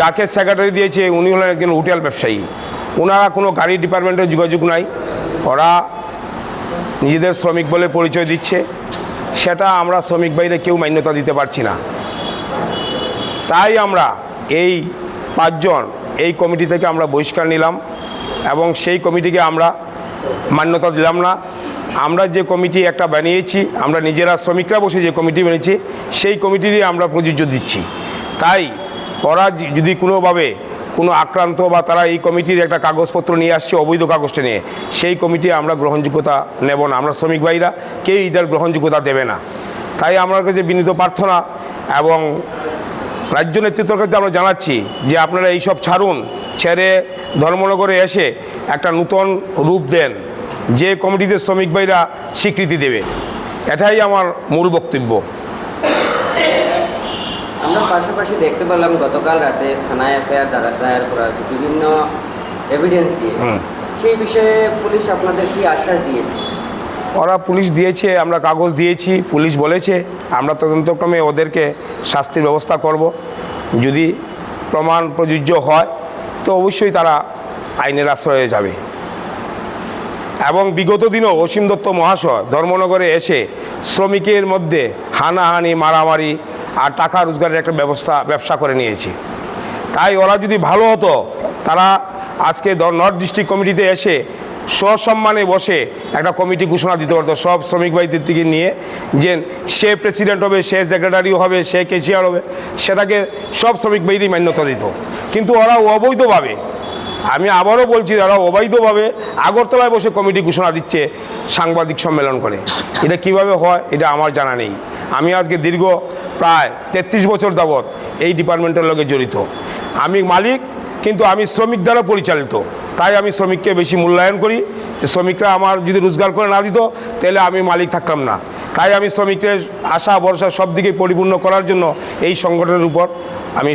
যাকে সেক্রেটারি দিয়েছে, উনি হলেন একজন হোটেল ব্যবসায়ী। ওনারা কোনো গাড়ি ডিপার্টমেন্টের যোগাযোগ নাই। ওরা নিজেদের শ্রমিক বলে পরিচয় দিচ্ছে। সেটা আমরা শ্রমিক বাইরে কেউ মান্যতা দিতে পারছি না। তাই আমরা এই পাঁচজন এই কমিটি থেকে আমরা বহিষ্কার নিলাম এবং সেই কমিটিকে আমরা মান্যতা দিলাম না। আমরা যে কমিটি একটা বানিয়েছি, আমরা নিজেরা শ্রমিকরা বসে যে কমিটি বানিয়েছি, সেই কমিটিরই আমরা প্রযোজ্য দিচ্ছি। তাই ওরা যদি কোনোভাবে কোনো আক্রান্ত বা তারা এই কমিটির একটা কাগজপত্র নিয়ে আসছে, অবৈধ কাগজটা নিয়ে, সেই কমিটি আমরা গ্রহণযোগ্যতা নেব না। আমরা শ্রমিক ভাইরা কেউ এটার গ্রহণযোগ্যতা দেবে না। তাই আমার কাছে বিনীত প্রার্থনা এবং রাজ্য নেতৃত্বের কাছে আমরা জানাচ্ছি যে আপনারা এইসব ছাড়ুন, ছেড়ে ধর্মনগরে এসে একটা নূতন রূপ দেন। যে কমিটিতে শ্রমিক ভাইরা স্বীকৃতি দেবে, এটাই আমার মূল বক্তব্য। আমরা পাশাপাশি দেখতে পেলাম গতকাল রাতে থানায় এফআইআর দায়ের করা হয়েছে বিভিন্ন এভিডেন্স দিয়ে। সেই বিষয়ে পুলিশ আপনাদের কি আশ্বাস দিয়েছে? ওরা পুলিশ দিয়েছে আমরা কাগজ দিয়েছি পুলিশ বলেছে আমরা তদন্তক্রমে ওদেরকে শাস্তির ব্যবস্থা করব। যদি প্রমাণ প্রযোজ্য হয় তো অবশ্যই তারা আইনের আশ্রয়ে যাবে। এবং বিগত দিনও অসীম দত্ত মহাশয় ধর্মনগরে এসে শ্রমিকের মধ্যে হানাহানি মারামারি আর টাকা রোজগারের একটা ব্যবস্থা, ব্যবসা করে নিয়েছি। তাই ওরা যদি ভালো হতো, তারা আজকে নর্থ ডিস্ট্রিক্ট কমিটিতে এসে সসম্মানে বসে একটা কমিটি ঘোষণা দিতে পারতো সব শ্রমিক ভাইদের থেকে নিয়ে, যে সে প্রেসিডেন্ট হবে, সে সেক্রেটারি হবে, সে কেশিয়ার হবে, সেটাকে সব শ্রমিক ভাইরই মান্যতা দিত। কিন্তু ওরা অবৈধভাবে, আমি আবারও বলছি, ওরা অবৈধভাবে আগরতলায় বসে কমিটি ঘোষণা দিচ্ছে, সাংবাদিক সম্মেলন করে। এটা কীভাবে হয়, এটা আমার জানা নেই। আমি আজকে দীর্ঘ প্রায় তেত্রিশ বছর যাবৎ এই ডিপার্টমেন্টের লগে জড়িত। আমি মালিক, কিন্তু আমি শ্রমিক দ্বারা পরিচালিত। তাই আমি শ্রমিককে বেশি মূল্যায়ন করি। যে শ্রমিকরা আমার যদি রোজগার করে না দিত, তাহলে আমি মালিক থাকতাম না। তাই আমি শ্রমিকদের আশা, ভরসা সব দিকে পরিপূর্ণ করার জন্য এই সংগঠনের উপর আমি